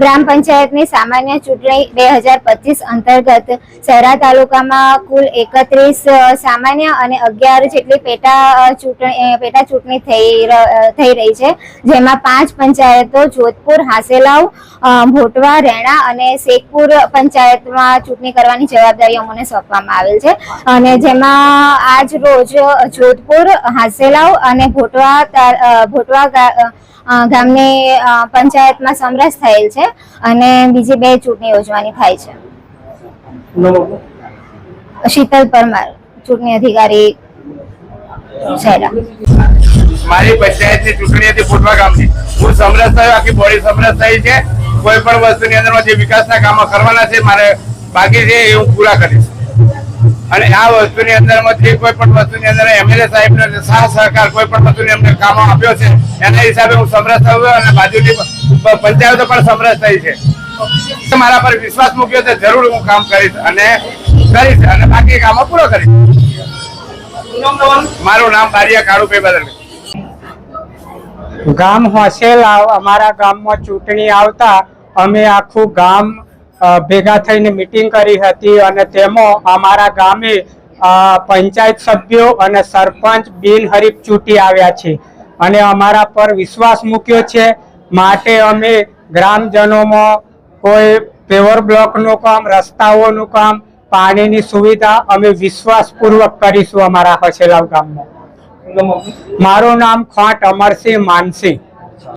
ગ્રામ પંચાયતની સામાન્ય ચૂંટણી બે હજાર પચીસ અંતર્ગત શહેરા તાલુકામાં કુલ એકત્રીસ સામાન્ય અને અગિયાર જેટલી પેટા ચૂંટણી પેટા ચૂંટણી થઈ થઈ રહી છે. જેમાં પાંચ પંચાયતો જોધપુર, હાસેલાવ ભોટવા, રેણા અને શેખપુર પંચાયતમાં ચૂંટણી કરવાની જવાબદારી અમને સોંપવામાં આવેલ છે. અને જેમાં આજ રોજ જોધપુર, હાસેલાવ અને ભોટવા ભોટવા ગામની પંચાયતમાં સમરસ થયેલ છે અને બીજી બે ચૂંટણી યોજવાની થાય છે. શીતલ પરમાર ચૂંટણી અધિકારી મારી પંચાયતની ચૂંટણી હતી ફૂટવા ગામની. હું સમરસ થયો આખી બોડી સમરસ થઈ છે. કોઈ પણ વસ્તુની અંદર જે વિકાસના કામો કરવાના છે મારે બાકી છે એ હું પૂરા કરીશ. અને આ વસ્તુની અંદરમાંથી કોઈ પણ વસ્તુની અંદર એમએલએ સાહેબ ને સાહ સહકાર કોઈ પણ વસ્તુની અમને કામો આપ્યો છે, એના હિસાબે હું સમરસ થયો અને બાજુની પંચાયતો પણ સમરસ થઈ છે. મારા પર વિશ્વાસ મૂક્યો છે, જરૂર હું કામ કરીશ અને કરીશ અને બાકી કામો પૂરો કરીશ. મારું નામ બારિયા કાળુભાઈ બદલ. ગામ હોસેલાવ અમારા ગામમાં ચૂંટણી આવતા અમે આખું ગામ ભેગા થઈને મિટિંગ કરી હતી અને તેમાં અમારા ગામે પંચાયત સભ્યો અને સરપંચ બિનહરીફ ચૂંટી આવ્યા છે. અને અમારા પર વિશ્વાસ મૂક્યો છે. માટે અમે ગ્રામજનોમાં કોઈ પેવર બ્લોકનું કામ રસ્તાઓનું કામ પાણીની સુવિધા અમે વિશ્વાસપૂર્વક કરીશું અમારા હસેલાવ ગામમાં. મારું નામ ખોટ અમરસિંહ માનસિંહ.